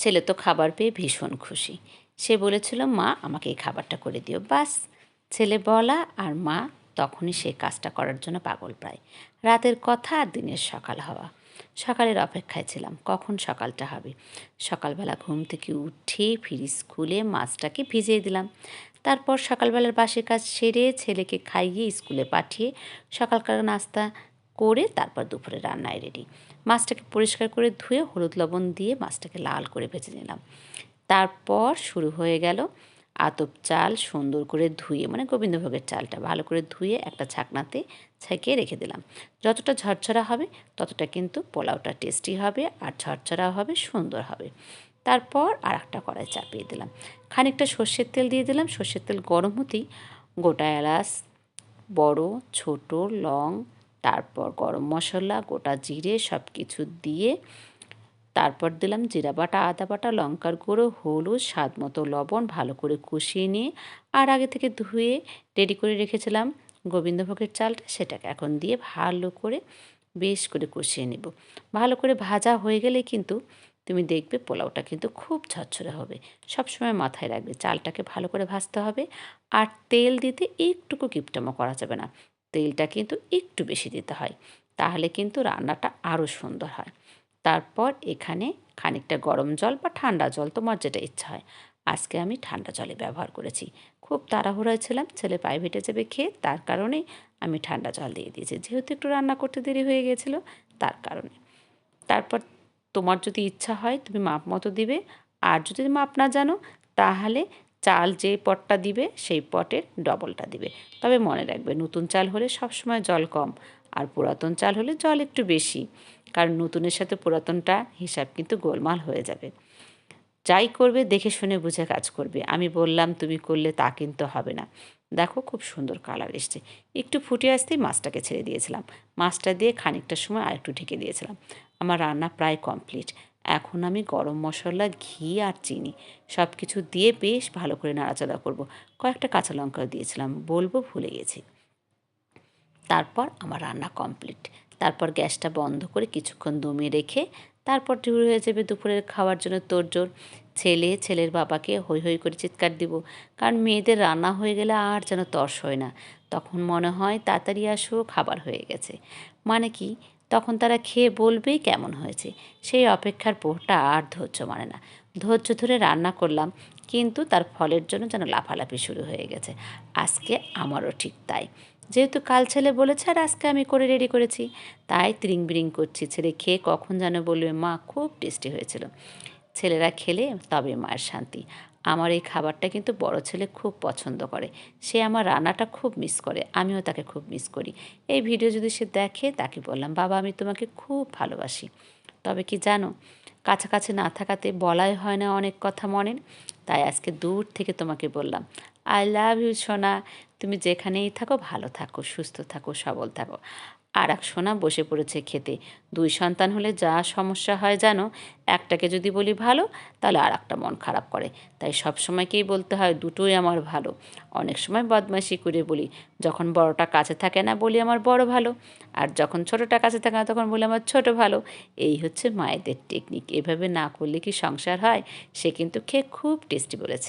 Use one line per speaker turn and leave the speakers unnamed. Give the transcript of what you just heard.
ছেলে তো খাবার পেয়ে ভীষণ খুশি। সে বলেছিল, মা, আমাকে এই খাবারটা করে দিও, বাস। ছেলে বলা, আর মা, তখনই সেই কাজটা করার জন্য পাগল প্রায়। রাতের কথা আর দিনের সকাল হওয়া। সকালের অপেক্ষায় ছিলাম, কখন সকালটা হবে? সকালবেলা ঘুম থেকে উঠে ফ্রিজ খুলে মাছটাকে ভিজিয়ে দিলাম। তারপর সকালবেলার বাসের কাজ সেরে ছেলেকে খাইয়ে স্কুলে পাঠিয়ে সকালকার নাস্তা করে তারপর দুপুরে রান্নায় রেডি মাছটাকে পরিষ্কার করে ধুয়ে হলুদ লবণ দিয়ে মাছটাকে লাল করে ভেজে নিলাম। তারপর শুরু হয়ে গেল আতপ চাল সুন্দর করে ধুয়ে মানে গোবিন্দভোগের চালটা ভালো করে ধুয়ে একটা ছাকনাতে ছেঁকে রেখে দিলাম। যতটা ঝরঝরা হবে ততটা কিন্তু পোলাওটা টেস্টি হবে আর ঝরঝরা হবে, সুন্দর হবে। তারপর আর একটা কড়াই চাপিয়ে দিলাম। খানিকটা সর্ষের তেল দিয়ে দিলাম। সর্ষের তেল গরম হতেই গোটা এলাচ, বড়, ছোট, লং তারপর গরম মশলা, গোটা জিরে সব কিছু দিয়ে তারপর দিলাম জিরা বাটা, আদা বাটা, লঙ্কার গুঁড়ো, হলুদ, স্বাদ মতো লবণ ভালো করে কষিয়ে নিয়ে আর আগে থেকে ধুয়ে রেডি করে রেখেছিলাম গোবিন্দভোগের চালটা, সেটাকে এখন দিয়ে ভালো করে বেশ করে কষিয়ে নেব। ভালো করে ভাজা হয়ে গেলে কিন্তু তুমি দেখবে পোলাওটা কিন্তু খুব ঝরঝরে হবে। সবসময় মাথায় রাখবে, চালটাকে ভালো করে ভাজতে হবে আর তেল দিতে একটুকু কিপটামো করা যাবে না। তেলটা কিন্তু একটু বেশি দিতে হয়, তাহলে কিন্তু রান্নাটা আরও সুন্দর হয়। তারপর এখানে খানিকটা গরম জল বা ঠান্ডা জল, তোমার যেটা ইচ্ছা হয়। আজকে আমি ঠান্ডা জলে ব্যবহার করেছি। খুব তাড়াহুড়োয় ছিলাম, ছেলে প্রাইভেটে যাবে খেয়ে তার কারণেই আমি ঠান্ডা জল দিয়ে দিয়েছি। যেহেতু একটু রান্না করতে দেরি হয়ে গেছিল, তার কারণে। তারপর তোমার যদি ইচ্ছা হয়, তুমি মাপ মতো দিবে। আর যদি মাপ না জানো, তাহলে চাল যে পটটা দিবে, সেই পটের ডবলটা দিবে। তবে মনে রাখবে, নতুন চাল হলে সবসময় জল কম আর পুরাতন চাল হলে জল একটু বেশি, কারণ নতুনের সাথে পুরাতনটা হিসাব কিন্তু গোলমাল হয়ে যাবে। যাই করবে, দেখে শুনে বুঝে কাজ করবে। আমি বললাম, তুমি করলে তা কিন্তু হবে না। দেখো, খুব সুন্দর কালার এসছে। একটু ফুটে আসতেই মাছটাকে ছেড়ে দিয়েছিলাম। মাছটা দিয়ে খানিকটা সময় আর একটু ঢেকে দিয়েছিলাম। আমার রান্না প্রায় কমপ্লিট। এখন আমি গরম মশলা, ঘি আর চিনি সব কিছু দিয়ে বেশ ভালো করে নাড়াচাড়া করব। কয়েকটা কাঁচা লঙ্কাও দিয়েছিলাম, বলব ভুলে গেছি। তারপর আমার রান্না কমপ্লিট। তারপর গ্যাসটা বন্ধ করে কিছুক্ষণ দমিয়ে রেখে তারপর শুরু হয়ে যাবে দুপুরের খাওয়ার জন্য তোড়জোড়। ছেলে, ছেলের বাবাকে হই হই করে চিৎকার দিব, কারণ মেয়েদের রান্না হয়ে গেলে আর যেন তর্স হয় না। তখন মনে হয় তাড়াতাড়ি আসো, খাবার হয়ে গেছে। মানে কি? তখন তারা খেয়ে বলবেই কেমন হয়েছে। সেই অপেক্ষার পোহটা আর ধৈর্য মানে না। ধৈর্য ধরে রান্না করলাম, কিন্তু তার ফলের জন্য যেন লাফালাফি শুরু হয়ে গেছে। আজকে আমারও ঠিক তাই। যেহেতু কাল ছেলে বলেছে আর আজকে আমি করে রেডি করেছি, তাই ত্রিং বিরিং করছি। ছেলে খেয়ে কখন যেন বলবে, মা, খুব টেস্টি হয়েছিল। ছেলেরা খেলে তবে মায়ের শান্তি। আমার এই খাবারটা কিন্তু বড় ছেলে খুব পছন্দ করে। সে আমার রান্নাটা খুব মিস করে, আমিও তাকে খুব মিস করি। এই ভিডিও যদি সে দেখে, তাকে বললাম, বাবা, আমি তোমাকে খুব ভালোবাসি। তবে কি জানো, কাছাকাছি না থাকাতে বলাই হয় না অনেক কথা মনের। তাই আজকে দূর থেকে তোমাকে বললাম আই লাভ ইউ সোনা। তুমি যেখানেই থাকো, ভালো থাকো, সুস্থ থাকো, সবল থাকো। আর এক সোনা বসে পড়েছে খেতে। দুই সন্তান হলে যা সমস্যা হয় জানো, একটাকে যদি বলি ভালো, তাহলে আর একটা মন খারাপ করে। তাই সব সময়কেই বলতে হয়, দুটোই আমার ভালো। অনেক সময় বদমাইশি করে বলি, যখন বড়টা কাছে থাকে না, বলি আমার বড় ভালো। আর যখন ছোটোটা কাছে থাকে না, তখন বলি আমার ছোট ভালো। এই হচ্ছে মায়েদের টেকনিক এভাবে না করলে কি সংসার হয়? সে কিন্তু খেয়ে খুব টেস্টি বলেছে।